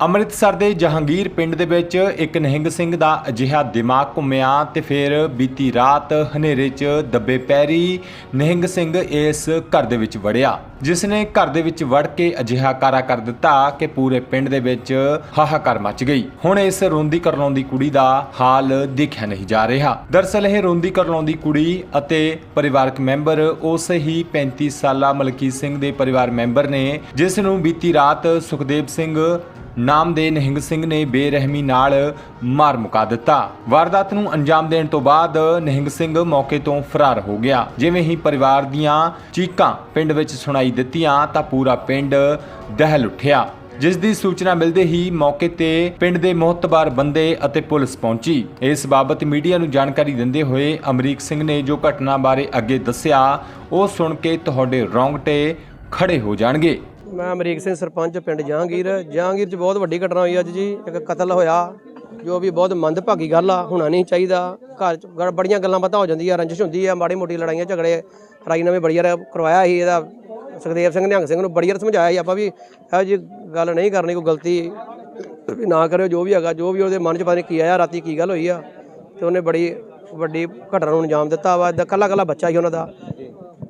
ਅੰਮ੍ਰਿਤਸਰ ਦੇ ਜਹਾਂਗੀਰ ਪਿੰਡ ਦੇ ਵਿੱਚ ਇੱਕ ਨਿਹੰਗ ਸਿੰਘ ਦਾ ਅਜਿਹਾ ਦਿਮਾਗ ਘੁੰਮਿਆ ਤੇ ਫਿਰ ਬੀਤੀ ਰਾਤ ਹਨੇਰੇ 'ਚ ਦੱਬੇ ਪੈਰੀ ਨਿਹੰਗ ਸਿੰਘ ਇਸ ਘਰ ਦੇ ਵਿੱਚ ਵੜਿਆ, ਜਿਸ ਨੇ ਘਰ ਦੇ ਵਿੱਚ ਵੜ ਕੇ ਅਜਿਹਾ ਕਾਰਾ ਕਰ ਦਿੱਤਾ ਕਿ ਪੂਰੇ ਪਿੰਡ ਦੇ ਵਿੱਚ ਹਾਹਾਕਾਰ ਮਚ ਗਈ। ਹੁਣ ਇਸ ਰੋਂਦੀ ਕਰਲਾਉਂਦੀ ਕੁੜੀ ਦਾ ਹਾਲ ਦੇਖਿਆ ਨਹੀਂ ਜਾ ਰਿਹਾ। ਦਰਸਲ ਇਹ ਰੋਂਦੀ ਕਰਲਾਉਂਦੀ ਕੁੜੀ ਅਤੇ ਪਰਿਵਾਰਕ ਮੈਂਬਰ ਉਸੇ ਹੀ 35 ਸਾਲਾ ਮਲਕੀਤ ਸਿੰਘ ਦੇ ਪਰਿਵਾਰ ਮੈਂਬਰ ਨੇ, ਜਿਸ ਨੂੰ ਬੀਤੀ ਰਾਤ ਸੁਖਦੇਵ ਸਿੰਘ ਨਾਮ ਦੇ ਨਹਿੰਗ ਸਿੰਘ ਨੇ ਬੇਰਹਿਮੀ ਨਾਲ ਮਾਰ ਮੁਕਾ ਦਿੱਤਾ। ਵਾਰਦਾਤ ਨੂੰ ਅੰਜਾਮ ਦੇਣ ਤੋਂ ਬਾਅਦ ਨਹਿੰਗ ਸਿੰਘ ਮੌਕੇ ਤੋਂ ਫਰਾਰ ਹੋ ਗਿਆ। ਜਿਵੇਂ ਹੀ ਪਰਿਵਾਰ ਦੀਆਂ ਚੀਕਾਂ ਪਿੰਡ ਵਿੱਚ ਸੁਣਾਈ ਦਿੱਤੀਆਂ ਤਾਂ ਪੂਰਾ ਪਿੰਡ ਦਹਿਲ ਉੱਠਿਆ। ਜਿਸ ਦੀ ਸੂਚਨਾ ਮਿਲਦੇ ਹੀ ਮੌਕੇ ਤੇ ਪਿੰਡ ਦੇ ਮੋਹਤਬਾਰ ਬੰਦੇ ਅਤੇ ਪੁਲਿਸ ਪਹੁੰਚੀ। ਇਸ ਬਾਬਤ ਮੀਡੀਆ ਨੂੰ ਜਾਣਕਾਰੀ ਦਿੰਦੇ ਹੋਏ ਅਮਰੀਕ ਸਿੰਘ ਨੇ ਜੋ ਘਟਨਾ ਬਾਰੇ ਅੱਗੇ ਦੱਸਿਆ, ਉਹ ਸੁਣ ਕੇ ਤੁਹਾਡੇ ਰੌਂਗਟੇ ਖੜੇ ਹੋ ਜਾਣਗੇ। ਮੈਂ ਅਮਰੀਕ ਸਿੰਘ ਸਰਪੰਚ ਪਿੰਡ ਜਹਾਂਗੀਰ। ਜਹਾਂਗੀਰ 'ਚ ਬਹੁਤ ਵੱਡੀ ਘਟਨਾ ਹੋਈ ਅੱਜ ਜੀ। ਇੱਕ ਕਤਲ ਹੋਇਆ, ਜੋ ਵੀ ਬਹੁਤ ਮੰਦਭਾਗੀ ਗੱਲ ਆ, ਹੋਣਾ ਨਹੀਂ ਚਾਹੀਦਾ। ਘਰ 'ਚ ਗੜ- ਬੜੀਆਂ ਗੱਲਾਂ ਬਾਤਾਂ ਹੋ ਜਾਂਦੀਆਂ, ਰੰਜਿਸ਼ ਹੁੰਦੀ ਆ, ਮਾੜੀ ਮੋਟੀ ਲੜਾਈਆਂ, ਝਗੜੇ। ਰਾਜੀਨਾਮੇ ਬੜੀ ਵਾਰ ਕਰਵਾਇਆ ਸੀ ਇਹਦਾ। ਸੁਖਦੇਵ ਸਿੰਘ ਨਿਹੰਗ ਸਿੰਘ ਨੂੰ ਬੜੀ ਵਾਰ ਸਮਝਾਇਆ ਸੀ ਆਪਾਂ ਵੀ ਇਹੋ ਜੀ ਗੱਲ ਨਹੀਂ ਕਰਨੀ, ਕੋਈ ਗਲਤੀ ਵੀ ਨਾ ਕਰਿਓ, ਜੋ ਵੀ ਹੈਗਾ, ਜੋ ਵੀ ਉਹਦੇ ਮਨ 'ਚ ਪਤਾ ਨਹੀਂ ਕੀ ਆਇਆ, ਰਾਤੀ ਕੀ ਗੱਲ ਹੋਈ ਆ। ਤੇ ਉਹਨੇ ਬੜੀ ਵੱਡੀ ਘਟਨਾ ਨੂੰ ਅੰਜਾਮ ਦਿੱਤਾ ਵਾ। ਇਦਾਂ ਕੱਲਾ ਕੱਲਾ ਬੱਚਾ ਸੀ ਉਹਨਾਂ ਦਾ।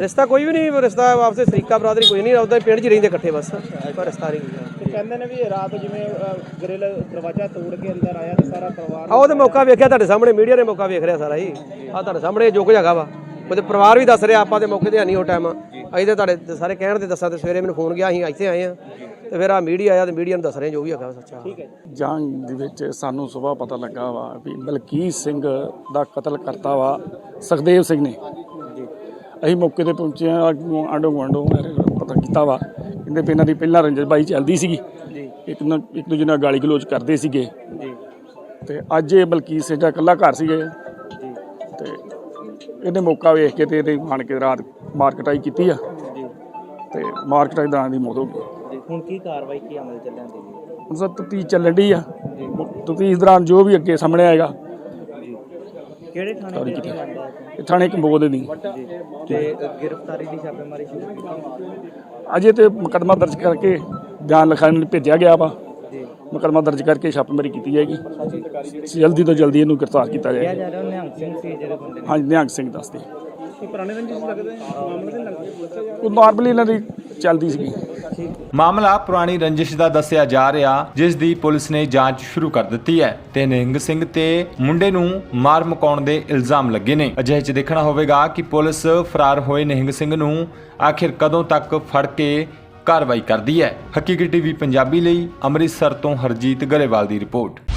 ਰਿਸ਼ਤਾ ਕੋਈ ਵੀ ਨਹੀਂ ਰਿਸ਼ਤਾ ਆਪਸੇ ਸਰੀਕਾ ਬਰਾਦਰੀ ਕੋਈ ਨਹੀਂ ਉਹਦਾ ਪਿੰਡ 'ਚ ਹੀ ਰਹਿੰਦੇ ਇਕੱਠੇ ਬਸ ਪਰ ਰਿਸ਼ਤਾ ਨਹੀਂ ਕੋਈ। ਕਹਿੰਦੇ ਨੇ ਵੀ ਰਾਤ ਜਿਵੇਂ ਗ੍ਰਿਲ ਦਰਵਾਜ਼ਾ ਤੋੜ ਕੇ ਅੰਦਰ ਆਇਆ ਤੇ ਸਾਰਾ ਪਰਿਵਾਰ ਆ ਉਹਦੇ ਮੌਕਾ ਵੇਖਿਆ ਤੁਹਾਡੇ ਸਾਹਮਣੇ ਮੀਡੀਆ ਨੇ ਮੌਕਾ ਵੇਖ ਰਿਹਾ ਸਾਰਾ ਹੀ ਆ ਤੁਹਾਡੇ ਸਾਹਮਣੇ ਜੋ ਕੁਝ ਹੈਗਾ ਵਾ। ਉਹਦੇ ਪਰਿਵਾਰ ਵੀ ਦੱਸ ਰਿਹਾ ਆਪਾਂ ਦੇ ਮੌਕੇ ਤੇ ਹੈ ਨਹੀਂ ਉਹ ਟਾਈਮ ਅਸੀਂ ਤੇ ਤੁਹਾਡੇ ਸਾਰੇ ਕਹਿਣ ਤੇ ਦੱਸਾਂ ਤੇ ਸਵੇਰੇ ਮੈਨੂੰ ਫੋਨ ਗਿਆ ਅਸੀਂ ਇੱਥੇ ਆਏ ਆ ਤੇ ਫਿਰ ਆ ਮੀਡੀਆ ਆਇਆ ਤੇ ਮੀਡੀਆ ਨੂੰ ਦੱਸ ਰਹੇ ਜੋ ਵੀ ਹੈਗਾ ਸੱਚਾ। ਜੰਗ ਦੇ ਵਿੱਚ ਸਾਨੂੰ ਸਵੇਰ ਪਤਾ ਲੱਗਾ ਵਾ ਵੀ ਮਲਕੀਤ ਸਿੰਘ ਦਾ ਕਤਲ ਕਰਤਾ ਵਾ ਸੁਖਦੇਵ ਸਿੰਘ ਨੇ। ਅਸੀਂ ਮੌਕੇ ਤੇ ਪਹੁੰਚੇ ਆ ਆਂਡੋ ਗੁਆਂਢੋਂ ਪਤਾ ਕੀਤਾ ਵਾ। ਕਹਿੰਦੇ ਵੀ ਇਹਨਾਂ ਦੀ ਪਹਿਲਾਂ ਰੰਜਨ ਬਾਈ ਚੱਲਦੀ ਸੀਗੀ। ਇੱਕ ਨਾ ਇੱਕ ਦੂਜੇ ਨਾਲ ਗਾਲੀ ਗਲੋਚ ਕਰਦੇ ਸੀਗੇ। ਤੇ ਅੱਜ ਇਹ ਸਿੰਘ ਦਾ ਇਕੱਲਾ ਘਰ ਸੀਗੇ ਤੇ ਇਹਨੇ ਮੌਕਾ ਵੇਖ ਕੇ ਤੇ ਇਹਦੇ ਆਣ ਕੇ ਰਾਤ ਮਾਰਕਟਾਈ ਕੀਤੀ ਆ। ਤੇ ਮਾਰਕਟਾਈ ਦਾ ਦੀ ਮੌਤ ਹੋ ਗਈ। ਹੁਣ ਕੀ ਕਾਰਵਾਈ ਕੀ ਅਮਲ ਚੱਲਣ ਦੀ? ਹੁਣ ਸਭ ਤਫਤੀਸ਼ ਚੱਲਣ ਡਈ ਆ। ਤਫਤੀਸ਼ ਦੌਰਾਨ ਜੋ ਵੀ ਅੱਗੇ ਸਾਹਮਣੇ ਆਏਗਾ ਕਿਹੜੇ ਥਾਣੇ ਦੇ ਇਹ ਥਾਣੇ ਕੰਬੋਦ ਦੀ ਤੇ ਗ੍ਰਿਫਤਾਰੀ ਦੀ ਛਾਪੇਮਾਰੀ ਸ਼ੁਰੂ ਕੀਤੀ ਅਜੇ ਤੇ ਮੁਕੱਦਮਾ ਦਰਜ ਕਰਕੇ ਬਿਆਨ ਲਿਖਾਉਣ ਨੂੰ ਭੇਜਿਆ ਗਿਆ ਵਾ। ਮੁਕੱਦਮਾ ਦਰਜ ਕਰਕੇ ਛਾਪੇਮਾਰੀ ਕੀਤੀ ਜਾਏਗੀ। ਜਲਦੀ ਤੋਂ ਜਲਦੀ ਇਹਨੂੰ ਗ੍ਰਿਫਤਾਰ ਕੀਤਾ ਜਾਏਗਾ ਜਾ ਰਿਹਾ ਨਿਹੰਗ ਸਿੰਘ ਸੀ ਜਿਹੜੇ ਬੰਦੇ ਹਾਂਜੀ ਨਿਹੰਗ ਸਿੰਘ ਦੱਸਦੇ। ਪੁਰਾਣੇ ਰੰਜਿਸ਼ ਲੱਗਦੇ ਮਾਮਲੇ ਦੇ ਲੱਗਦੇ ਉਹ ਨਾਰਮਲੀ ਇਹਨਾਂ ਦੀ ਚੱਲਦੀ ਸੀਗੀ। ਮਾਮਲਾ ਪੁਰਾਣੀ ਰੰਜਿਸ਼ ਦਾ ਦੱਸਿਆ ਜਾ ਰਿਹਾ, ਜਿਸ ਦੀ ਪੁਲਿਸ ਨੇ ਜਾਂਚ ਸ਼ੁਰੂ ਕਰ ਦਿੱਤੀ ਹੈ। ਤੇ ਨਿਹੰਗ ਸਿੰਘ ਤੇ ਮੁੰਡੇ ਨੂੰ ਮਾਰ ਮੁਕਾਉਣ ਦੇ ਇਲਜ਼ਾਮ ਲੱਗੇ ਨੇ। ਅਜਿਹੇ ਚ ਦੇਖਣਾ ਹੋਵੇਗਾ ਕਿ ਪੁਲਿਸ ਫਰਾਰ ਹੋਏ ਨਿਹੰਗ ਸਿੰਘ ਨੂੰ ਆਖਿਰ ਕਦੋਂ ਤੱਕ ਫੜ ਕੇ ਕਾਰਵਾਈ ਕਰਦੀ ਹੈ। ਹਕੀਕੀ ਟੀਵੀ ਪੰਜਾਬੀ ਲਈ ਅੰਮ੍ਰਿਤਸਰ ਤੋਂ ਹਰਜੀਤ ਗਰੇਵਾਲ ਦੀ ਰਿਪੋਰਟ।